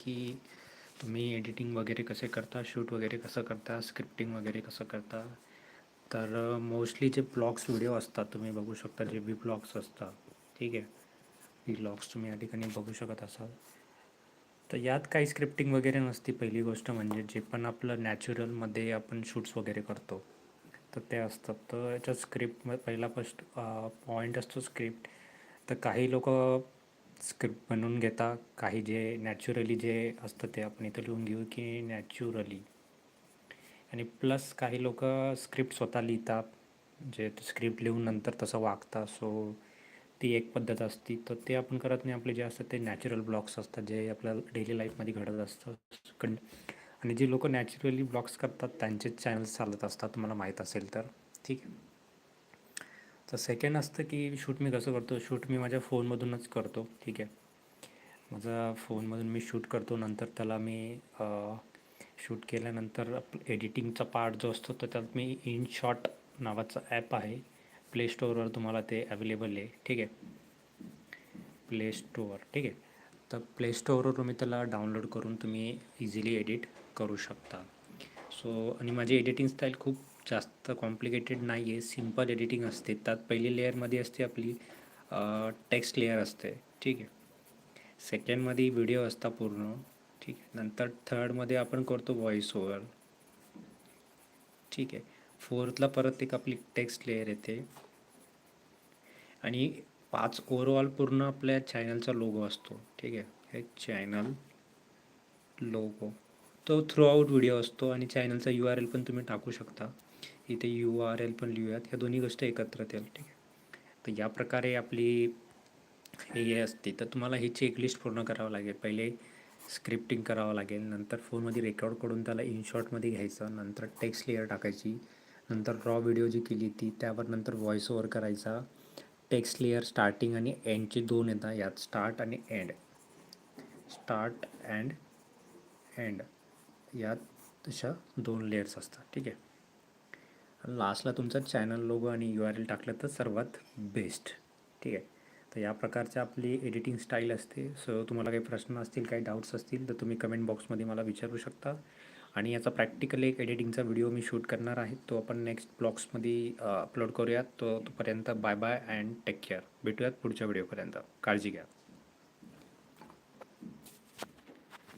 की तुम्ही एडिटिंग वगैरे कसे करता? शूट वगैरे कसं करता? स्क्रिप्टिंग वगैरे कसं करता? तर मोस्टली जे ब्लॉग्स व्हिडिओ असतात तुम्ही बघू शकता जे बी ब्लॉग्स असतात. ठीक आहे? बी ब्लॉग्स तुम्ही या ठिकाणी बघू शकत असाल. तर यात काही स्क्रिप्टिंग वगैरे नसती. पहिली गोष्ट म्हणजे जे पण आपलं नॅचरलमध्ये आपण शूट्स वगैरे करतो तर ते असतात. तर याच्या स्क्रिप्ट पहिला फर्स्ट पॉईंट असतो स्क्रिप्ट तर काही लोक स्क्रिप्ट बनवून घेता काही जे नॅचरली जे असतं ते आपण इथं लिहून घेऊ की नॅचरली आणि प्लस काही लोक स्क्रिप्ट स्वतः लिहितात जे स्क्रिप्ट लिहून नंतर तसं वागतात. सो ती एक पद्धत असती. तर ते आपण करत नाही. आपले जे असतात ते नॅचरल ब्लॉग्स असतात जे आपल्या डेली लाईफमध्ये घडत असतं. कं आणि जे लोक नॅचरली ब्लॉग्स करतात त्यांचेच चॅनल्स चालत असतात तुम्हाला माहीत असेल तर. ठीक आहे? तर सेकंड असतं की शूट मी कसं करतो? शूट मी माझ्या फोनमधूनच करतो. ठीक आहे? माझा फोनमधून मी शूट करतो. नंतर त्याला मी शूट केल्यानंतर एडिटिंगचा पार्ट जो असतो तर त्यात मी इन शॉट नावाचं ॲप आहे. प्ले स्टोअरवर तुम्हाला ते अवेलेबल आहे. ठीक आहे? प्ले स्टोअर ठीक आहे? तर प्ले स्टोअरवर तुम्ही त्याला डाउनलोड करून तुम्ही इझिली एडिट करू शकता. सो आणि माझी एडिटिंग स्टाईल खूप जास्त कॉम्प्लिकेटेड नाही आहे सिंपल एडिटिंग असते. त्यात पहिली लेअरमध्ये असते आपली टेक्स्ट लेअर असते. ठीक आहे? सेकंडमध्ये व्हिडिओ असता पूर्ण. ठीक आहे? नंतर थर्डमध्ये आपण करतो व्हॉइस ओवर ठीक आहे? फोर्थला परत एक आपली टेक्स्ट लेअर येते. आणि पाच ओवरऑल पूर्ण आपल्या चॅनलचा लोगो असतो. ठीक आहे? हे चॅनल लोगो तो थ्रूआउट व्हिडिओ असतो आणि चॅनलचा यू आर एल पण तुम्ही टाकू शकता. इथे यू आर एल पण लिहूयात. ह्या दोन्ही गोष्टी एकत्र येतील ठीक आहे? तर या प्रकारे आपली हे असते. तर तुम्हाला ही चेकलिस्ट पूर्ण करावं लागेल. पहिले स्क्रिप्टिंग करावं लागेल. नंतर फोनमध्ये रेकॉर्ड करून त्याला इनशॉटमध्ये घ्यायचं. नंतर टेक्स्ट लेअर टाकायची. नंतर रॉ व्हिडिओ जी केली ती त्यावर नंतर व्हॉइस ओव्हर करायचा. टेक्स्ट लेअर स्टार्टिंग आणि एंडचे दोन येतात. यात स्टार्ट आणि एंड स्टार्ट अँड एंड यात तशा दोन लेअर्स असतात. ठीक आहे? लास्टला तुमचा चॅनल लोगो आणि यू आर एल टाकलं तर सर्वात बेस्ट ठीक आहे? तर या प्रकारची आपली एडिटिंग स्टाईल असते. सो तुम्हाला काही प्रश्न असतील काही डाऊट्स असतील तर तुम्ही कमेंट बॉक्समध्ये मला विचारू शकता. आणि याचा प्रॅक्टिकल एक एडिटिंगचा व्हिडिओ मी शूट करणार आहे. तो आपण नेक्स्ट ब्लॉग्समध्ये अपलोड करूयात. तो तोपर्यंत bye bye and take care भेटूयात पुढच्या व्हिडिओपर्यंत काळजी घ्या.